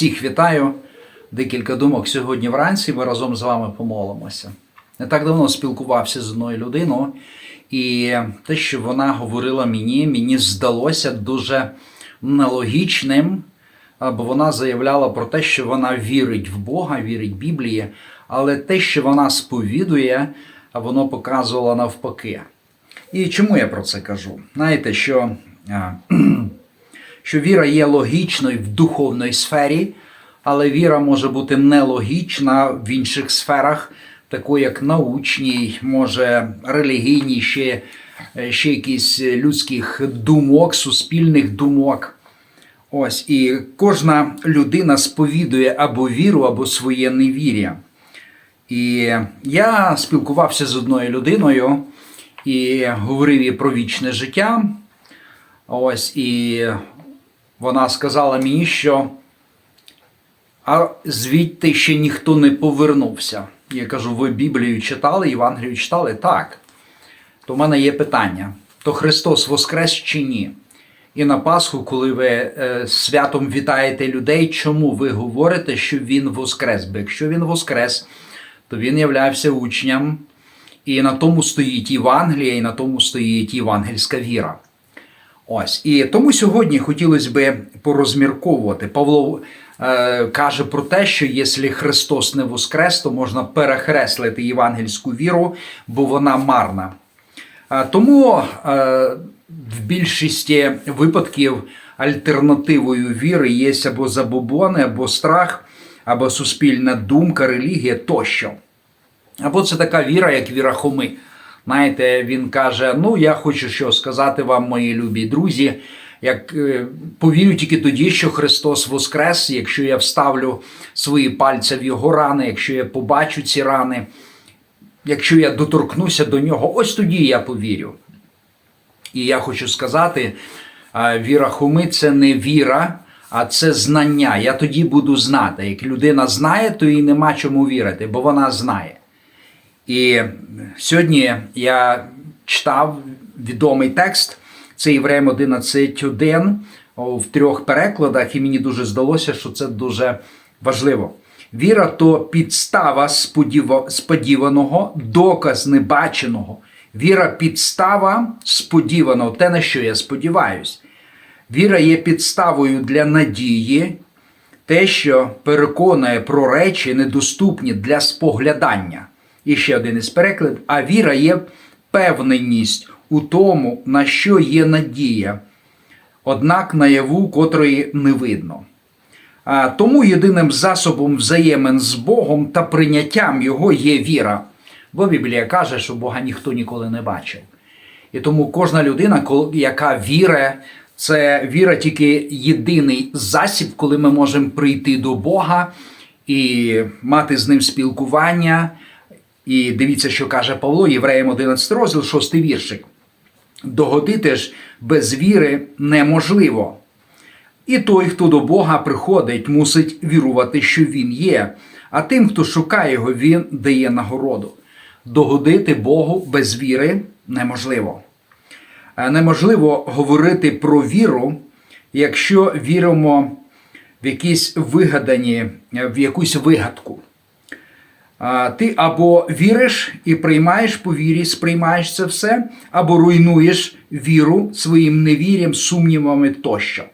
Всіх вітаю. Декілька думок сьогодні вранці. Ми разом з вами помолимося. Не так давно спілкувався з одною людиною, і те, що вона говорила мені, мені здалося дуже нелогічним, бо вона заявляла про те, що вона вірить в Бога, вірить в Біблії, але те, що вона сповідує, воно показувало навпаки. І чому я про це кажу? Знаєте, що, що віра є логічною в духовній сфері, але віра може бути нелогічна в інших сферах, такої як научній, може релігійній, ще, ще якісь людських думок, суспільних думок. Ось, і кожна людина сповідує або віру, або своє невір'я. І я спілкувався з одною людиною і говорив їй про вічне життя. Ось, і вона сказала мені, що а звідти ще ніхто не повернувся. Я кажу, ви Біблію читали, Євангелію читали? Так. То в мене є питання: то Христос Воскрес чи ні? І на Пасху, коли ви е, святом вітаєте людей, чому ви говорите, що Він Воскрес? Бо якщо Він Воскрес, то Він являвся учням, і на тому стоїть Євангелія, і на тому стоїть євангельська віра. Ось. І тому сьогодні хотілося би порозмірковувати. Павло е, каже про те, що якщо Христос не воскрес, то можна перехреслити євангельську віру, бо вона марна. Е, тому е, в більшості випадків альтернативою віри є або забобони, або страх, або суспільна думка, релігія тощо. Або це така віра, як віра Хоми. Знаєте, він каже: Ну, я хочу що сказати вам, мої любі друзі. Як е, повірю тільки тоді, що Христос Воскрес, якщо я вставлю свої пальці в його рани, якщо я побачу ці рани, якщо я доторкнуся до нього, ось тоді я повірю. І я хочу сказати: віра Хоми це не віра, а це знання. Я тоді буду знати. Як людина знає, то їй нема чому вірити, бо вона знає. І сьогодні я читав відомий текст, це Євреям 11.1 в трьох перекладах, і мені дуже здалося, що це дуже важливо. Віра то підстава сподіваного, доказ небаченого. Віра підстава сподіваного, те, на що я сподіваюсь. Віра є підставою для надії, те, що переконує про речі, недоступні для споглядання. І ще один із перекладів. А віра є певненість у тому, на що є надія, однак наяву котрої не видно. А, Тому єдиним засобом взаємин з Богом та прийняттям Його є віра. Бо Біблія каже, що Бога ніхто ніколи не бачив. І тому кожна людина, яка віре, це віра тільки єдиний засіб, коли ми можемо прийти до Бога і мати з ним спілкування. І дивіться, що каже Павло, Євреям 11 розділ, 6 віршик. Догодити ж без віри неможливо. І той, хто до Бога приходить, мусить вірувати, що Він є, а тим, хто шукає його, Він дає нагороду. Догодити Богу без віри неможливо. Неможливо говорити про віру, якщо віримо в якісь вигадані, в якусь вигадку. Ти або віриш і приймаєш по вірі, сприймаєш це все, або руйнуєш віру своїм невір'ям, сумнівами тощо.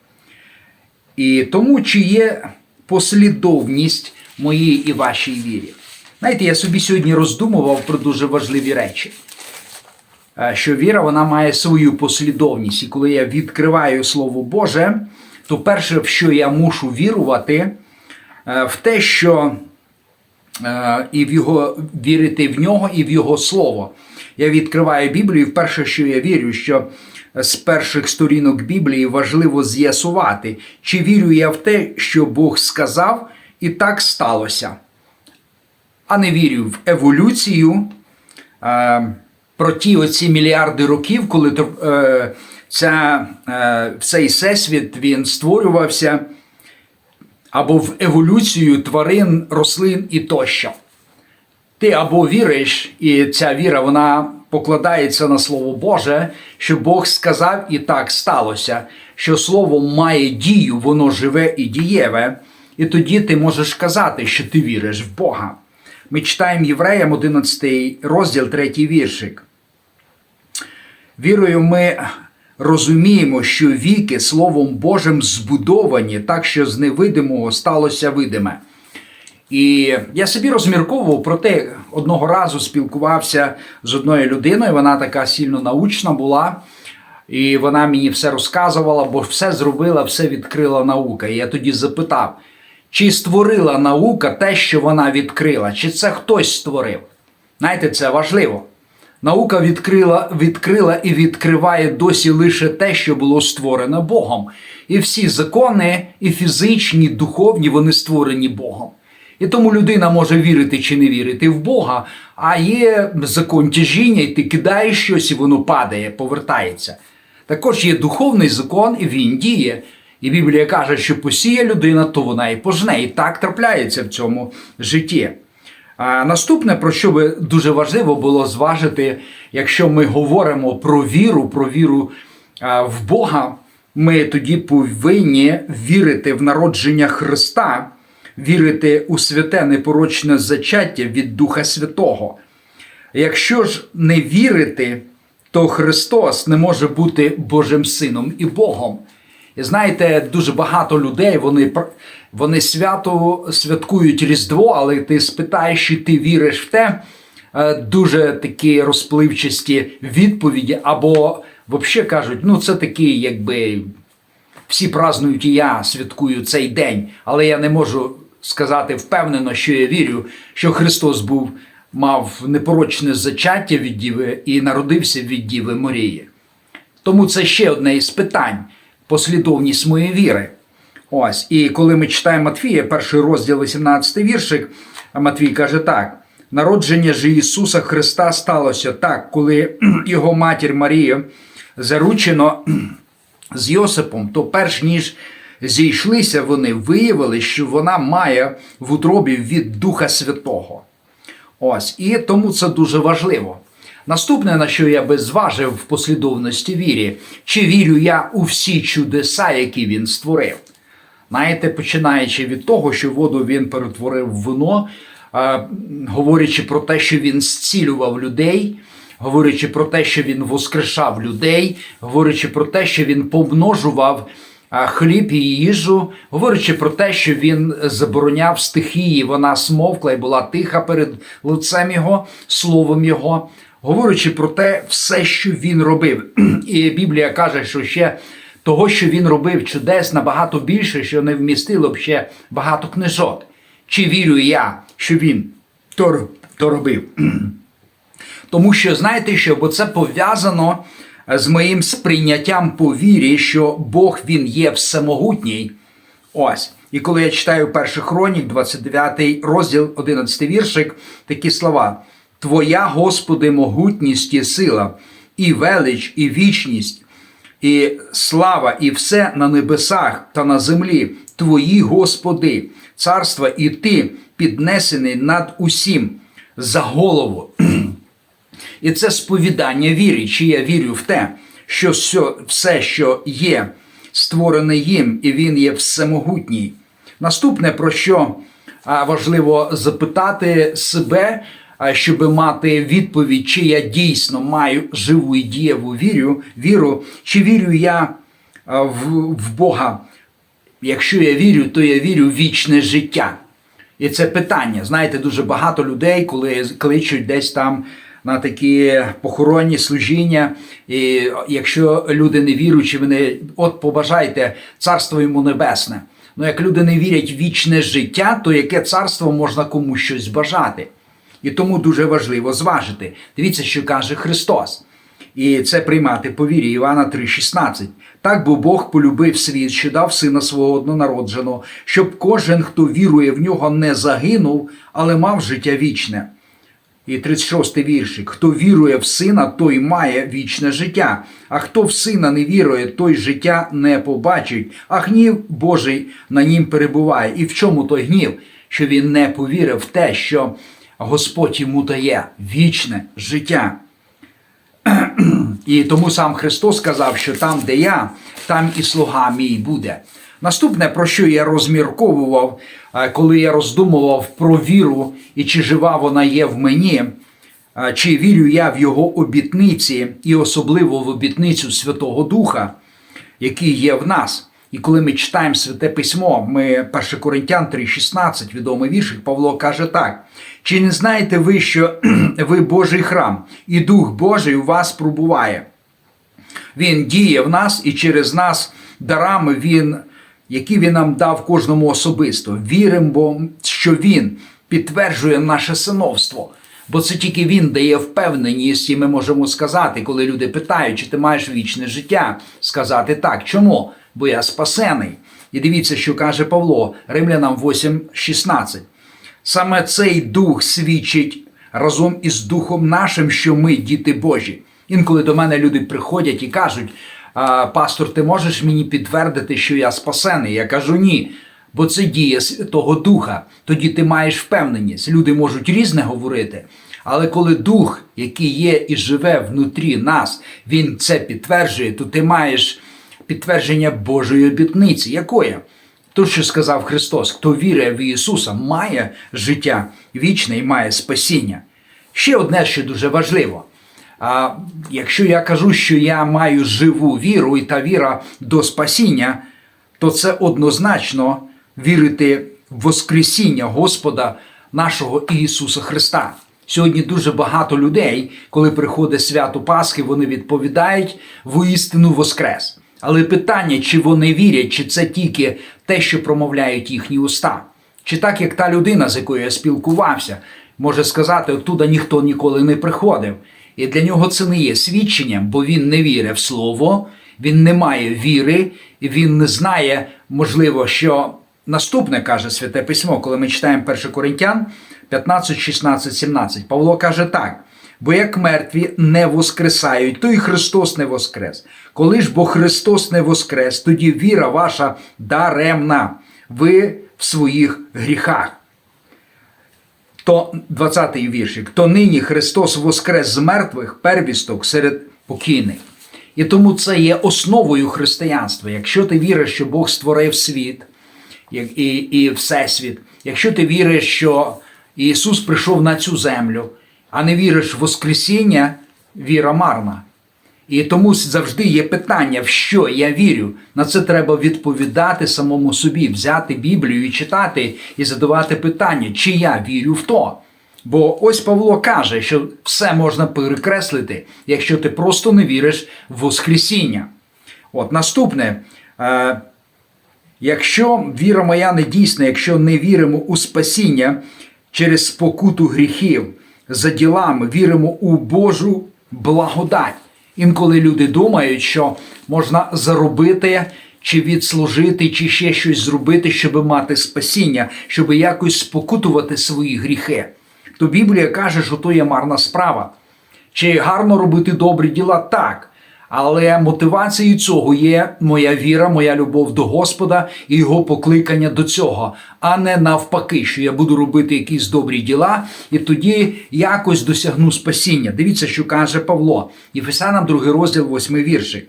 І тому, чи є послідовність моїй і вашій вірі. Знаєте, я собі сьогодні роздумував про дуже важливі речі. Що віра вона має свою послідовність. І коли я відкриваю Слово Боже, то перше, в що я мушу вірувати, в те, що і в його вірити в нього і в його слово. Я відкриваю Біблію. і Вперше, що я вірю, що з перших сторінок Біблії важливо з'ясувати, чи вірю я в те, що Бог сказав, і так сталося. А не вірю в еволюцію. Про ті оці мільярди років, коли ця, цей всесвіт він створювався або в еволюцію тварин, рослин і тощо. Ти або віриш, і ця віра вона покладається на Слово Боже, що Бог сказав і так сталося, що Слово має дію, воно живе і дієве, І тоді ти можеш казати, що ти віриш в Бога. Ми читаємо Євреям 11 розділ, 3 віршик. Вірою, ми розуміємо, що віки Словом Божим збудовані так, що з невидимого сталося видиме. І я собі розмірковував про те, одного разу спілкувався з одною людиною, вона така сильно научна була, і вона мені все розказувала, бо все зробила, все відкрила наука. І я тоді запитав, чи створила наука те, що вона відкрила, чи це хтось створив? Знаєте, це важливо. Наука відкрила, відкрила і відкриває досі лише те, що було створене Богом. І всі закони, і фізичні, і духовні, вони створені Богом. І тому людина може вірити чи не вірити в Бога, а є закон тяжіння, і ти кидаєш щось, і воно падає, повертається. Також є духовний закон, і він діє. І Біблія каже, що посіє людина, то вона і пожне. І так трапляється в цьому житті. Наступне, про що би дуже важливо було зважити, якщо ми говоримо про віру, про віру в Бога, ми тоді повинні вірити в народження Христа, вірити у святе непорочне зачаття від Духа Святого. Якщо ж не вірити, то Христос не може бути Божим Сином і Богом. І знаєте, дуже багато людей вони, вони свято святкують Різдво, але ти спитаєш, чи ти віриш в те, е, дуже такі розпливчасті відповіді, або взагалі кажуть, ну це такий, якби всі празднують і я святкую цей день, але я не можу сказати впевнено, що я вірю, що Христос був, мав непорочне зачаття від Діви і народився від Діви Марії. Тому це ще одне із питань послідовність моєї віри. Ось, і коли ми читаємо Матфія, перший розділ, 18 віршик, Матвій каже так: народження ж Ісуса Христа сталося так, коли його матір Марія заручено з Йосипом, то перш ніж зійшлися вони, виявили, що вона має в утробі від Духа Святого. Ось, і тому це дуже важливо. Наступне, на що я би зважив в послідовності вірі, чи вірю я у всі чудеса, які він створив. Знаєте, починаючи від того, що воду він перетворив в вино, е, говорячи про те, що він зцілював людей, говорячи про те, що він воскрешав людей, говорячи про те, що він помножував а, хліб і їжу, говорячи про те, що він забороняв стихії, вона смовкла і була тиха перед лицем його, словом його, говорячи про те, все, що він робив. І Біблія каже, що ще того, що він робив чудес набагато більше, що не вмістило б ще багато книжок. Чи вірю я, що він то, то робив? Тому що знаєте що, бо це пов'язано з моїм сприйняттям по вірі, що Бог він є всемогутній. Ось. І коли я читаю перший хронік, 29 розділ, 11 віршик, такі слова: Твоя, Господи, могутність і сила, і велич, і вічність, і слава, і все на небесах та на землі, Твої, Господи, царства, і Ти піднесений над усім за голову. І це сповідання віри, чи я вірю в те, що все, що є, створене їм, і він є всемогутній. Наступне, про що важливо запитати себе, щоб мати відповідь, чи я дійсно маю живу і дієву вірю, віру, чи вірю я в, в Бога. Якщо я вірю, то я вірю в вічне життя. І це питання. Знаєте, дуже багато людей, коли кличуть десь там на такі похоронні служіння. І якщо люди не віруючі, вони от побажайте царство йому небесне. Ну як люди не вірять в вічне життя, то яке царство можна комусь щось бажати? І тому дуже важливо зважити. Дивіться, що каже Христос. І це приймати по вірі Івана 3,16. Так бо Бог полюбив світ, що дав сина свого однонародженого, щоб кожен, хто вірує в нього, не загинув, але мав життя вічне. І 36 віршик. Хто вірує в сина, той має вічне життя. А хто в сина не вірує, той життя не побачить, а гнів Божий на нім перебуває. І в чому той гнів? Що він не повірив в те, що Господь йому дає вічне життя. І тому сам Христос сказав, що там, де я, там і слуга мій буде. Наступне, про що я розмірковував, е, коли я роздумував про віру і чи жива вона є в мені, е, чи вірю я в його обітниці, і особливо в обітницю Святого Духа, який є в нас. І коли ми читаємо Святе Письмо, ми 1 Коринтян 3,16, відомий віршик, Павло каже так: чи не знаєте ви, що ви Божий храм, і Дух Божий у вас пробуває? Він діє в нас і через нас дарами він, які він нам дав кожному особисто. Віримо, що він підтверджує наше синовство. Бо це тільки він дає впевненість, і ми можемо сказати, коли люди питають, чи ти маєш вічне життя, сказати так. Чому? Бо я спасений. І дивіться, що каже Павло, Римлянам 8,16. Саме цей дух свідчить разом із духом нашим, що ми діти Божі. Інколи до мене люди приходять і кажуть: пастор, ти можеш мені підтвердити, що я спасений? Я кажу ні. Бо це діє Святого Духа. Тоді ти маєш впевненість. Люди можуть різне говорити. Але коли дух, який є і живе внутрі нас, він це підтверджує, то ти маєш підтвердження Божої обітниці. Якої? То, що сказав Христос, хто вірить в Ісуса, має життя вічне і має спасіння. Ще одне, що дуже важливо. А якщо я кажу, що я маю живу віру і та віра до спасіння, то це однозначно вірити в Воскресіння Господа нашого Ісуса Христа. Сьогодні дуже багато людей, коли приходить свято Пасхи, вони відповідають воістину Воскрес. Але питання, чи вони вірять, чи це тільки те, що промовляють їхні уста, чи так, як та людина, з якою я спілкувався, може сказати, оттуда ніхто ніколи не приходив. І для нього це не є свідченням, бо він не вірить в слово, він не має віри, він не знає, можливо, що наступне каже Святе Письмо, коли ми читаємо 1 Коринтян 15, 16, 17. Павло каже так. Бо як мертві не воскресають, то і Христос не воскрес. Коли ж бо Христос не воскрес, тоді віра ваша даремна, ви в своїх гріхах. То 20-й віршик, то нині Христос воскрес з мертвих первісток серед покійних. І тому це є основою християнства. Якщо ти віриш, що Бог створив світ і, і Всесвіт, якщо ти віриш, що Ісус прийшов на цю землю, а не віриш в Воскресіння, віра марна. І тому завжди є питання, в що я вірю. На це треба відповідати самому собі, взяти Біблію і читати, і задавати питання, чи я вірю в то. Бо ось Павло каже, що все можна перекреслити, якщо ти просто не віриш в Воскресіння. От наступне. Е, Якщо віра моя не дійсна, якщо не віримо у спасіння через спокуту гріхів за ділами, віримо у Божу благодать. Інколи люди думають, що можна заробити чи відслужити, чи ще щось зробити, щоб мати спасіння, щоб якось спокутувати свої гріхи. То Біблія каже, що то є марна справа. Чи гарно робити добрі діла? Так. Але мотивацією цього є моя віра, моя любов до Господа і його покликання до цього, а не навпаки, що я буду робити якісь добрі діла, і тоді якось досягну спасіння. Дивіться, що каже Павло, Єфесянам 2 розділ, 8 віршик.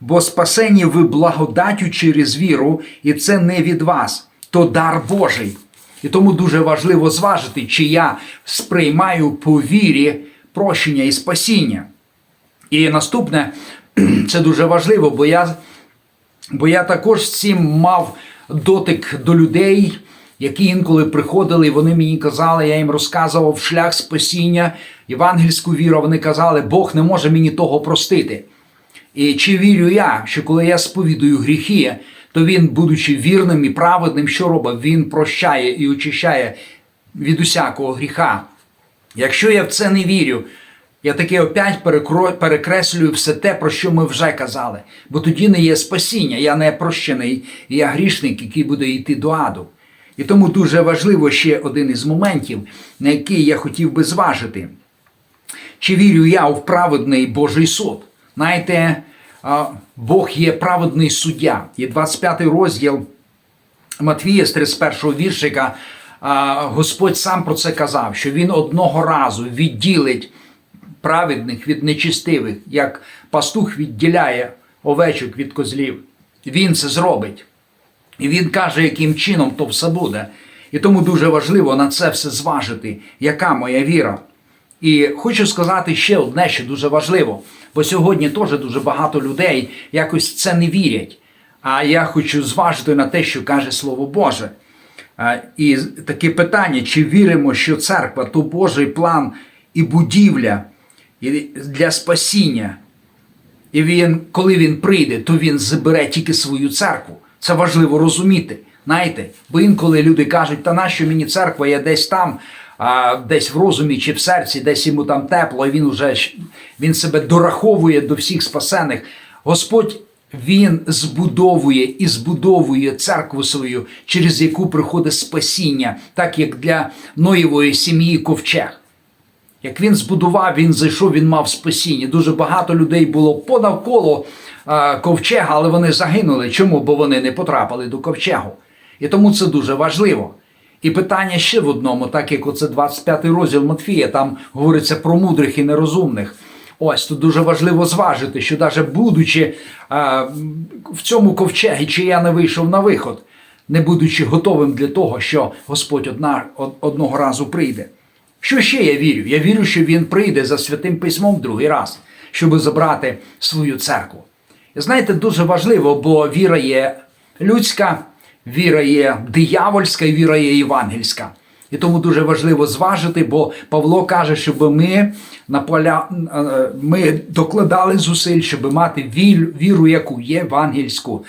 Бо спасені ви благодаттю через віру, і це не від вас, то дар Божий. І тому дуже важливо зважити, чи я сприймаю по вірі прощення і спасіння. І наступне, це дуже важливо, бо я, бо я також цим мав дотик до людей, які інколи приходили, і вони мені казали, я їм розказував шлях спасіння, євангельську віру. Вони казали, Бог не може мені того простити. І чи вірю я, що коли я сповідую гріхи, то він, будучи вірним і праведним, що робить? Він прощає і очищає від усякого гріха. Якщо я в це не вірю, я таки опять перекреслюю все те, про що ми вже казали. Бо тоді не є спасіння, я не прощений, і я грішник, який буде йти до аду. І тому дуже важливо ще один із моментів, на який я хотів би зважити. Чи вірю я в праведний Божий суд? Знаєте, Бог є праведний суддя. Є 25 розділ Матвія з 31 віршика. Господь сам про це казав, що він одного разу відділить праведних від нечистивих, як пастух відділяє овечок від козлів. Він це зробить. І він каже, яким чином то все буде. І тому дуже важливо на це все зважити, яка моя віра. І хочу сказати ще одне, що дуже важливо, бо сьогодні теж дуже багато людей якось це не вірять. А я хочу зважити на те, що каже Слово Боже. І таке питання: чи віримо, що церква то Божий план і будівля для спасіння? І він, коли він прийде, то він забере тільки свою церкву. Це важливо розуміти. Знаєте, бо інколи люди кажуть, та нащо мені церква, я десь там, а, десь в розумі чи в серці, десь йому там тепло, і він уже він себе дораховує до всіх спасених. Господь він збудовує і збудовує церкву свою, через яку приходить спасіння, так як для Ноєвої сім'ї ковчег. Як він збудував, він зайшов, він мав спасіння. Дуже багато людей було понавколо е, ковчега, але вони загинули. Чому? Бо вони не потрапили до ковчегу. І тому це дуже важливо. І питання ще в одному, так як оце 25 розділ Матфія, там говориться про мудрих і нерозумних. Ось тут дуже важливо зважити, що навіть будучи е, в цьому ковчегі, чи я не вийшов на виход, не будучи готовим для того, що Господь одна, од- одного разу прийде. Що ще я вірю? Я вірю, що він прийде за святим письмом другий раз, щоб забрати свою церкву. І знаєте, дуже важливо, бо віра є людська, віра є диявольська, і віра є євангельська. І тому дуже важливо зважити, бо Павло каже, щоб ми наполя... е, ми докладали зусиль, щоб мати віру, яку є євангельську.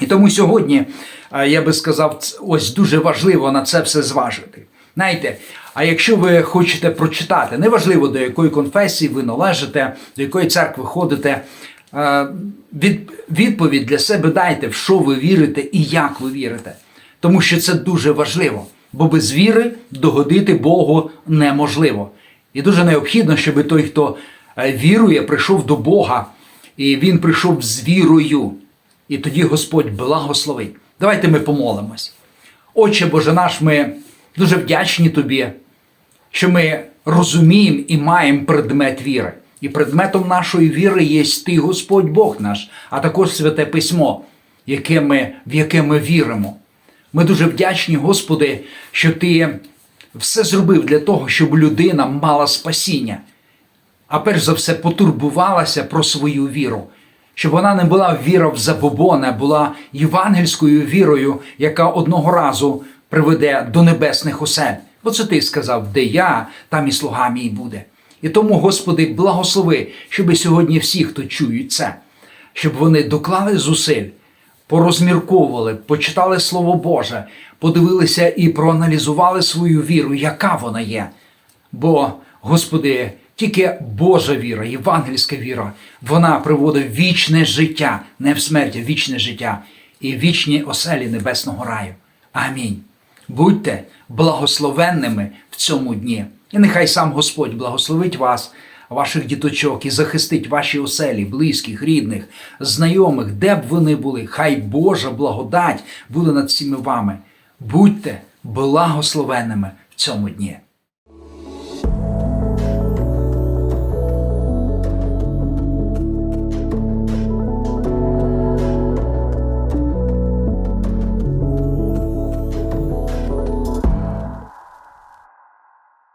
І тому сьогодні е, я би сказав, ось дуже важливо на це все зважити. Знаєте, а якщо ви хочете прочитати, неважливо до якої конфесії ви належите, до якої церкви ходите, е, від, відповідь для себе дайте, в що ви вірите і як ви вірите. Тому що це дуже важливо, бо без віри догодити Богу неможливо. І дуже необхідно, щоб той, хто е, вірує, прийшов до Бога, і він прийшов з вірою. І тоді Господь благословить. Давайте ми помолимось. Отче Боже наш, ми дуже вдячні Тобі, що ми розуміємо і маємо предмет віри. І предметом нашої віри є Ти, Господь Бог наш, а також Святе Письмо, яке ми, в яке ми віримо. Ми дуже вдячні, Господи, що Ти все зробив для того, щоб людина мала спасіння а перш за все потурбувалася про свою віру, щоб вона не була віра в забобони, а була євангельською вірою, яка одного разу приведе до небесних осель. Бо це ти сказав, де я, там і слуга мій буде. І тому, Господи, благослови, щоб сьогодні всі, хто чують це, щоб вони доклали зусиль, порозмірковували, почитали Слово Боже, подивилися і проаналізували свою віру, яка вона є. Бо, Господи, тільки Божа віра, євангельська віра, вона приводить вічне життя, не в смерть, а вічне життя і вічні оселі небесного раю. Амінь. Будьте благословенними в цьому дні. І нехай сам Господь благословить вас, ваших діточок, і захистить ваші оселі, близьких, рідних, знайомих, де б вони були. Хай Божа благодать буде над всіми вами. Будьте благословенними в цьому дні.